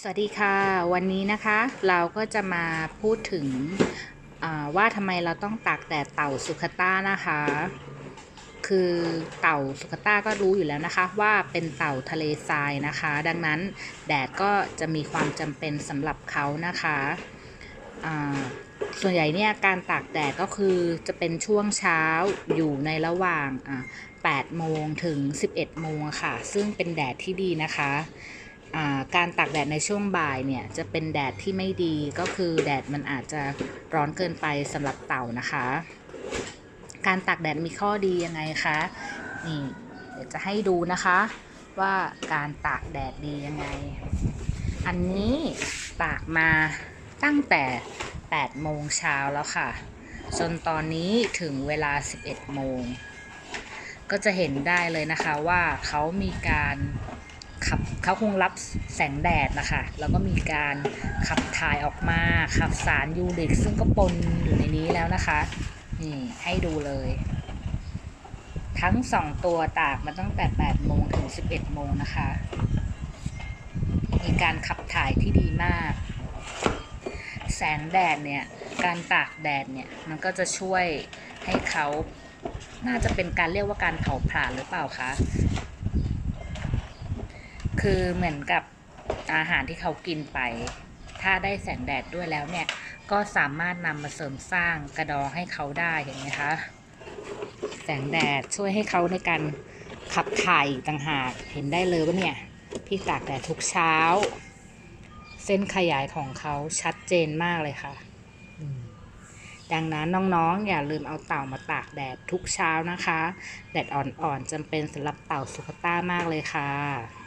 สวัสดีค่ะวันนี้นะคะเราก็จะมาพูดถึงว่าทำไมเราต้องตากแดดเต่าสุขต้านะคะ คือเต่าสุขต้าก็รู้อยู่แล้วนะคะว่าเป็นเต่าทะเลทรายนะคะ ดังนั้นแดดก็จะมีความจำเป็นสำหรับเขานะคะส่วนใหญ่เนี่ยการตากแดดก็คือจะเป็นช่วงเช้าอยู่ในระหว่าง8โมงถึง 11โมงค่ะ ซึ่งเป็นแดดที่ดีนะคะ การตากแดดในช่วงบ่ายเนี่ยจะเป็นแดดที่ไม่ดีก็คือแดดมันอาจจะร้อนเกินไปสำหรับเต่านะคะ การตากแดดมีข้อดียังไงคะนี่เดี๋ยวจะให้ดูนะคะว่าการตากแดดดียังไง อันนี้ตากมาตั้งแต่8โมงเช้าแล้วค่ะ จนตอนนี้ถึงเวลา 11โมง ก็จะเห็นได้เลยนะคะว่าเขามีการ ขับเขาคงรับแสงแดดนะคะแล้วก็มีการขับถ่ายออกมาขับสารยูริก ซึ่งก็ปนอยู่ในนี้แล้วนะคะ นี่ให้ดูเลย ทั้งสองตัวตากมาตั้งแต่ 8 โมงถึง 11 โมงนะคะ มีการขับถ่ายที่ดีมาก แสงแดดเนี่ย การตากแดดเนี่ย มันก็จะช่วยให้เขาน่าจะเป็นการเรียกว่าการเผาผลาญหรือเปล่าคะ คือเหมือนกับอาหารที่เขากินไป ถ้าได้แสงแดดด้วยแล้วเนี่ย ก็สามารถนำมาเสริมสร้างกระดองให้เขาได้เห็นไหมคะ แสงแดดช่วยให้เขาในการขับถ่ายต่างหากเห็นได้เลยว่าเนี่ยพี่ตากแดดทุกเช้า เส้นขยายของเขาชัดเจนมากเลยค่ะ ดังนั้นน้องๆ อย่าลืมเอาเต่ามาตากแดดทุกเช้านะคะ แดดอ่อนๆจำเป็นสำหรับเต่าสุขต้ามากเลยค่ะ